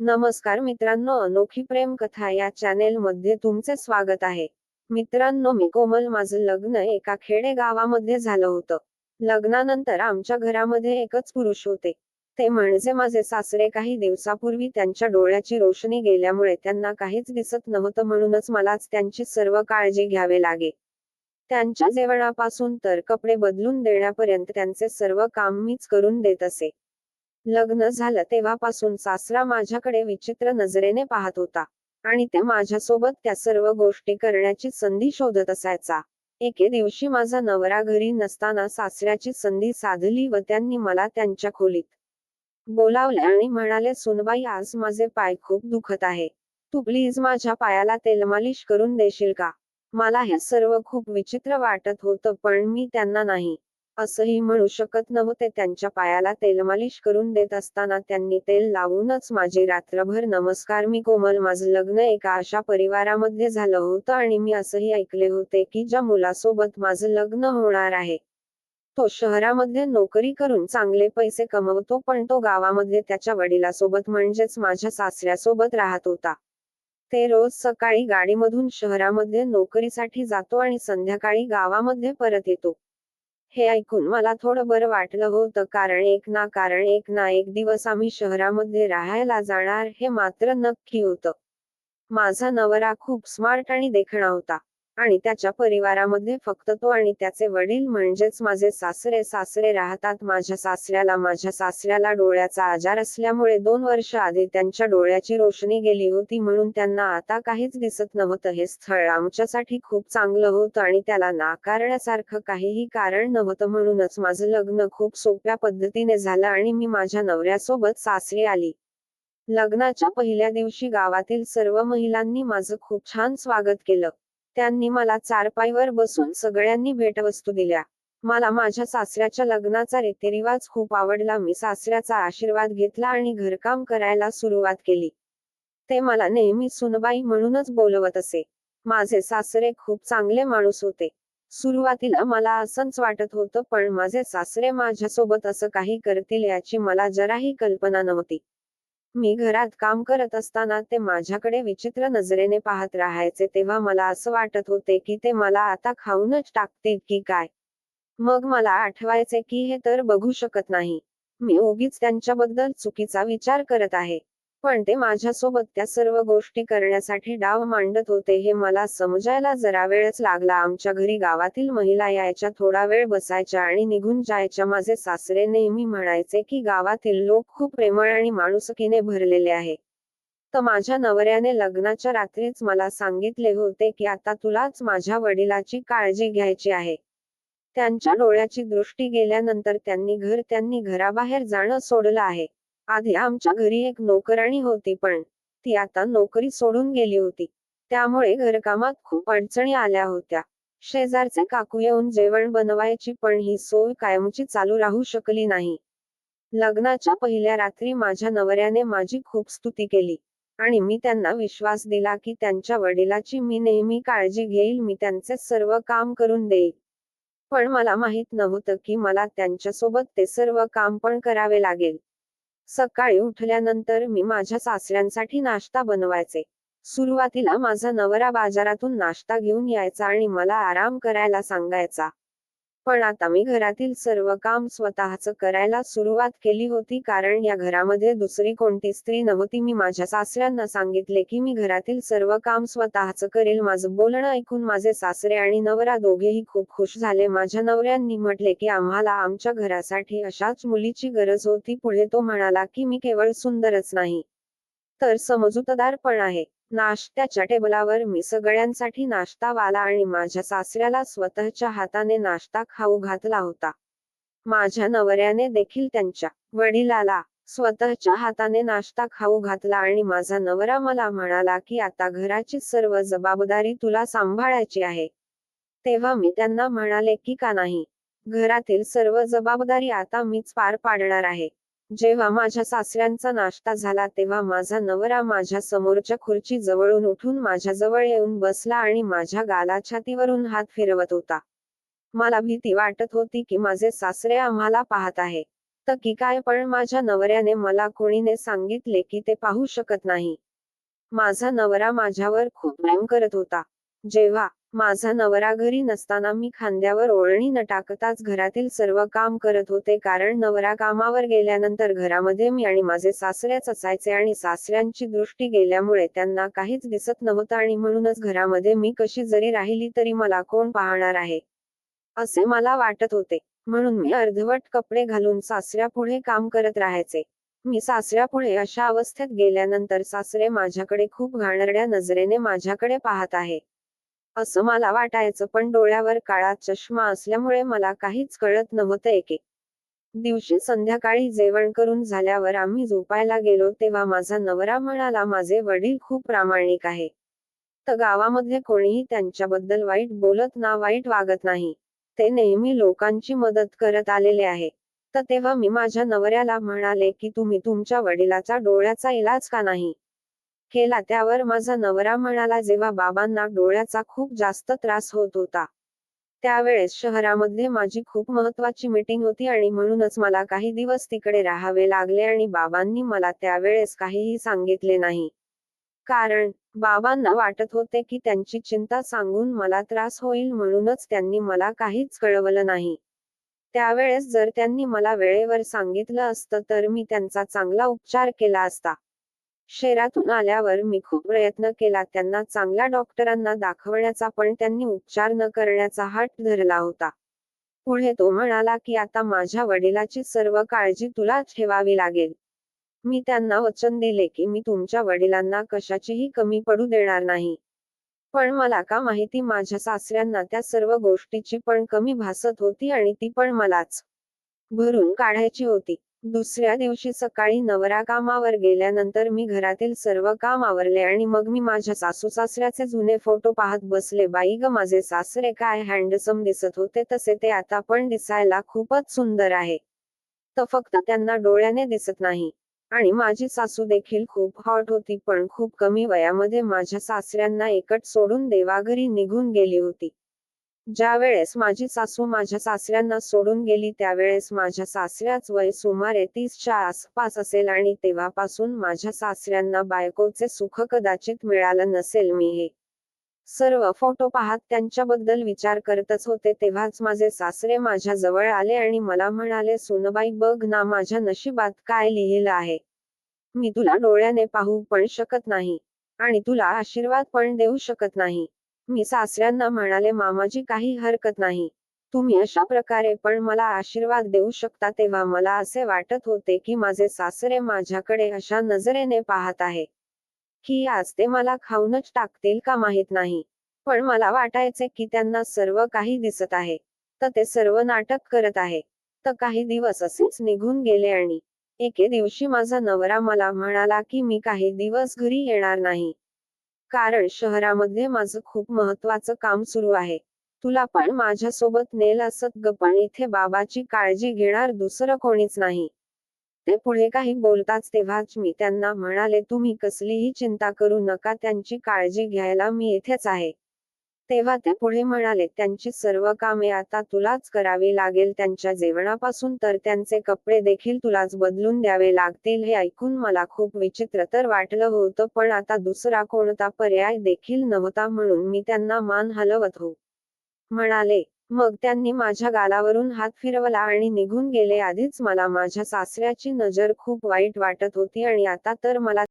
नमस्कार मित्रांनो अनोखी प्रेम कथा या चॅनेल मध्ये तुमचे स्वागत आहे. मित्रांनो मी कोमल. माझं लग्न एका खेडे गावामध्ये झालं होतं. लग्नानंतर आमच्या घरामध्ये एकच पुरुष होते. ते म्हणजे माझे सासरे काही दिवसापूर्वी त्यांच्या डोळ्याची रोशनी गेल्यामुळे त्यांना काहीच दिसत नव्हतं म्हणूनच मलाच त्यांची सर्व काळजी घ्यावे लागे. त्यांच्या जेवणापासून तर कपडे बदलून देण्यापर्यंत त्यांचे सर्व काम मीच करून देत असे. लग्न झालं तेव्हापासून सासरा माझ्याकडे विचित्र नजरेने पाहत होता. आणि ते माझ्यासोबत त्या सर्व गोष्टी करण्याची संधी शोधत असायचा. एके दिवशी माझा नवरा घरी नसताना सासऱ्याची संधी साधली व त्यांनी मला त्यांच्या खोलीत बोलावले आणि म्हणाले सुनबाई आज माझे पाय खूप दुखत आहे. तू प्लीज माझ्या पायाला तेलमालिश करून देशील का? मला हे सर्व खूप विचित्र वाटत होतं पण मी त्यांना नाही. असंही म्हणू शकत नव्हते. त्यांच्या पायाला तेलमालिश करून देत असताना त्यांनी तेल लावूनच माझी रात्रभर नमस्कार मी कोमल माझं लग्न एका अशा परिवारामध्ये झालं होतं आणि मी असंही ऐकले होते की ज्या मुलासोबत माझं लग्न होणार आहे तो शहरामध्ये नोकरी करून चांगले पैसे कमवतो पण तो गावामध्ये त्याच्या वडिलासोबत म्हणजेच माझ्या सासऱ्यासोबत राहत होता. ते रोज सकाळी गाडीमधून शहरामध्ये नोकरीसाठी जातो आणि संध्याकाळी गावामध्ये परत येतो. हे ऐकून मला थोडं बरं वाटलं होतं कारण एक ना कारण एक ना एक दिवस आम्ही शहरामध्ये राहायला जाणार हे मात्र नक्की होतं. माझा नवरा खूप स्मार्ट आणि देखणा होता. आणि त्याच्या परिवारामध्ये फक्त तो आणि त्याचे वडील म्हणजेच माझे सासरे सासरे राहतात. माझ्या सासऱ्याला माझ्या सासऱ्याला डोळ्याचा आजार असल्यामुळे दोन वर्ष आधी त्यांच्या डोळ्याची रोशनी गेली होती म्हणून त्यांना आता काहीच दिसत नव्हतं. हे स्थळ आमच्यासाठी खूप चांगलं होतं आणि त्याला नाकारण्यासारखं काहीही कारण नव्हतं म्हणूनच माझं लग्न खूप सोप्या पद्धतीने झालं आणि मी माझ्या नवऱ्यासोबत सासरी आली. लग्नाच्या पहिल्या दिवशी गावातील सर्व महिलांनी माझं खूप छान स्वागत केलं. त्यांनी मला चारपाईवर बसून सगळ्यांनी भेटवस्तू दिल्या. मला माझ्या सासऱ्याच्या लग्नाचा रीतिरिवाज खूप आवडला. मी सासऱ्याचा आशीर्वाद घेतला आणि घरकाम करायला सुरुवात केली. ते मला नेहमी सुनबाई म्हणूनच बोलवत असे. माझे सासरे खूप चांगले माणूस होते. सुरुवातीला मला असंच वाटत होतं पण माझे सासरे माझ्यासोबत असं काही करतील याची मला जराही कल्पना नव्हती. मी घरात काम करत असताना ते माझ्याकडे विचित्र नजरेने पाहत राहायचे तेव्हा मला असं वाटत होते की ते मला आता खाऊनच टाकतील की काय. मग मला आठवायचे की हे तर बघू शकत नाही. मी उगीच त्यांच्याबद्दल चुकीचा विचार करत आहे. पण ते माझ्यासोबत त्या सर्व गोष्टी करण्यासाठी डाव मांडत होते हे मला समजायला जरा वेळच लागला. आमच्या घरी गावातील महिला यायच्या थोडा वेळ बसायच्या आणि निघून जायच्या. माझे सासरे नेहमी म्हणायचे की गावातील लोक खूप प्रेमळ आणि माणुसकीने भरलेले आहे. तर माझ्या नवऱ्याने लग्नाच्या रात्रीच मला सांगितले होते की आता तुलाच माझ्या वडिलाची काळजी घ्यायची आहे. त्यांच्या डोळ्याची दृष्टी गेल्यानंतर त्यांनी घर त्यांनी घराबाहेर जाणं सोडलं आहे. आधी आमच्या घरी एक नोकराणी होती पण ती आता नोकरी सोडून गेली होती. त्यामुळे घरकामात खूप अडचणी आल्या होत्या. शेजारचे काकू येऊन जेवण बनवायची पण ही सोय कायमची चालू राहू शकली नाही. लग्नाच्या पहिल्या रात्री माझ्या नवऱ्याने माझी खूप स्तुती केली आणि मी त्यांना विश्वास दिला की त्यांच्या वडिलाची मी नेहमी काळजी घेईल मी त्यांचे सर्व काम करून देईल. पण मला माहीत नव्हतं की मला त्यांच्यासोबत ते सर्व काम पण करावे लागेल. सकाळी उठल्यानंतर मी माझ्या सासऱ्यांसाठी नाश्ता बनवायचे. सुरुवातीला माझा नवरा बाजारातून नाश्ता घेऊन यायचा आणि मला आराम करायला सांगायचा. पण आता मी घरातील सर्व काम स्वतःच करायला सुरुवात केली होती कारण या घरामध्ये दुसरी कोणती स्त्री नव्हती. मी माझ्या सासऱ्यांना सांगितले की मी घरातील सर्व काम स्वतःच करेल. माझं बोलणं ऐकून माझे सासरे आणि नवरा दोघेही खूप खुश झाले. माझ्या नवऱ्यांनी म्हटले की आम्हाला आमच्या घरासाठी अशाच मुलीची गरज होती. पुढे तो म्हणाला की मी केवळ सुंदरच नाही तर समजूतदार पण आहे. नाश्त्याच्या टेबलावर मी सगळ्यांसाठी नाश्ता वाला आणि माझ्या सासऱ्याला स्वतःच्या हाताने नाश्ता खाऊ घातला होता. माझ्या नवऱ्याने देखील त्यांच्या वडिलाला स्वतःच्या हाताने नाश्ता खाऊ घातला आणि माझा नवरा मला म्हणाला की आता घराची सर्व जबाबदारी तुला सांभाळायची आहे. तेव्हा मी त्यांना म्हणाले की का नाही घरातील सर्व जबाबदारी आता मीच पार पाडणार आहे. जेव्हा माझ्या सासऱ्यांचा नाश्ता झाला तेव्हा माझा नवरा माझ्या समोरच्या खुर्ची जवळून उठून माझ्याजवळ येऊन बसला आणि माझ्या गाला छातीवरून हात फिरवत होता. मला भीती वाटत होती की माझे सासरे आम्हाला पाहत आहे. तर की काय पण माझ्या नवऱ्याने मला कोणीने सांगितले की ते पाहू शकत नाही. माझा नवरा माझ्यावर खूप प्रेम करत होता. जेव्हा माझा नवरा घरी नसताना मी खांद्यावर ओळणी न टाकताच घरातील सर्व काम करत होते कारण नवरा कामावर गेल्यानंतर घरामध्ये मी आणि माझे सासऱ्याच असायचे आणि सासऱ्यांची दृष्टी गेल्यामुळे त्यांना काहीच दिसत नव्हतं आणि म्हणूनच घरामध्ये मी कशी जरी राहिली तरी मला कोण पाहणार आहे? असे मला वाटत होते. म्हणून मी अर्धवट कपडे घालून सासऱ्यापुढे काम करत राहायचे. मी सासऱ्यापुढे अशा अवस्थेत गेल्यानंतर सासरे माझ्याकडे खूप घाणरड्या नजरेने माझ्याकडे पाहत आहे. असं मला वाटायचं पण डोळ्यावर काळा चष्मा असल्यामुळे मला काहीच कळत नव्हतं एके. दिवशी संध्याकाळी जेवण करून झाल्यावर आम्ही झोपायला गेलो तेव्हा माझा नवरा म्हणाला माझे वडील खूप प्रामाणिक आहे. तर गावामध्ये कोणीही त्यांच्याबद्दल वाईट बोलत ना वाईट वागत नाही. ते नेहमी लोकांची मदत करत आलेले आहे. तर तेव्हा मी माझ्या नवऱ्याला म्हणाले की तुम्ही तुमच्या वडिलाचा डोळ्याचा इलाज का नाही? केला त्यावर माझा नवरा म्हणाला जेव्हा बाबांना डोळ्याचा खूप जास्त त्रास होत होता. त्यावेळेस शहरामध्ये माझी खूप महत्वाची मीटिंग होती आणि म्हणूनच मला काही दिवस तिकडे राहावे लागले आणि बाबांनी मला त्यावेळेस काहीही सांगितले नाही. कारण बाबांना वाटत होते की त्यांची चिंता सांगून मला त्रास होईल म्हणूनच त्यांनी मला काहीच कळवलं नाही. त्यावेळेस जर त्यांनी मला वेळेवर सांगितलं असतं तर मी त्यांचा चांगला उपचार केला असता. शहरातून आल्यावर मी खूप प्रयत्न केला त्यांना चांगल्या डॉक्टरांना दाखवण्याचा पण त्यांनी उपचार न करण्याचा हट धरला होता. पुढे तो म्हणाला की आता माझ्या वडिलाची सर्व काळजी तुला ठेवावी लागेल. मी त्यांना वचन दिले की मी तुमच्या वडिलांना कशाचीही कमी पडू देणार नाही. पण मला का माहिती माझ्या सासऱ्यांना त्या सर्व गोष्टीची पण कमी भासत होती आणि ती पण मलाच भरून काढायची होती. दुसऱ्या दिवशी सकाळी नवरा कामावर गेल्यानंतर मी घरातील सर्व काम आवरले आणि मग मी माझ्या सासू सासऱ्याचे जुने फोटो पाहत बसले. बाई ग माझे सासरे काय हँडसम दिसत होते तसे ते आता पण दिसायला खूपच सुंदर आहे. तर फक्त त्यांना डोळ्याने दिसत नाही. आणि माझी सासू देखील खूप हॉट होती पण खूप कमी वयामध्ये माझ्या सासऱ्यांना एकट सोडून देवाघरी निघून गेली होती. ज्या वेळेस माझी सासू माझ्या सासऱ्यांना सोडून गेली त्यावेळेस माझ्या सासऱ्याच वय सुमारे तीसच्या आसपास असेल आणि तेव्हापासून माझ्या सासऱ्यांना बायकोचे सुख कदाचित मिळालं नसेल. मी हे सर्व फोटो पाहत त्यांच्याबद्दल विचार करतच होते. तेव्हाच माझे सासरे माझ्या जवळ आले आणि मला म्हणाले सुनबाई बघ ना माझ्या नशिबात काय लिहिलं आहे. मी तुला डोळ्याने पाहू पण शकत नाही आणि तुला आशीर्वाद पण देऊ शकत नाही. मी सासऱ्यांना म्हणाले मामाजी काही हरकत नाही. तुम्ही अशा प्रकारे पण मला आशीर्वाद देऊ शकता तेव्हा मला असे वाटत होते की माझे सासरे माझ्याकडे अशा नजरेने पाहत आहे. की आज ते मला खाऊनच टाकतील का माहीत नाही. पण मला वाटायचे की त्यांना सर्व काही दिसत आहे. तर ते सर्व नाटक करत आहे. तर काही दिवस असेच निघून गेले आणि एके दिवशी माझा नवरा मला म्हणाला की मी काही दिवस घरी येणार नाही. कारण शहरामध्ये माझं खूप महत्वाचं काम सुरू आहे. तुला पण माझ्या सोबत नेल असत ग पण इथे बाबाची काळजी घेणार दुसरं कोणीच नाही. ते पुढे काही बोलताच तेव्हाच मी त्यांना म्हणाले तुम्ही कसलीही चिंता करू नका त्यांची काळजी घ्यायला मी इथेच आहे. तेव्हा ते पुढे म्हणाले त्यांची सर्व कामे आता तुलाच करावी लागेल त्यांच्या जेवणापासून तर त्यांचे कपडे देखील तुलाच बदलून द्यावे लागतील हे ऐकून मला खूप विचित्र तर वाटलं होतं पण आता दुसरा कोणता पर्याय देखील नव्हता म्हणून मी त्यांना मान हलवत हो. म्हणाले मग त्यांनी माझ्या गालावरून हात फिरवला आणि निघून गेले आधीच मला माझ्या सासऱ्याची नजर खूप वाईट वाटत होती आणि आता तर मला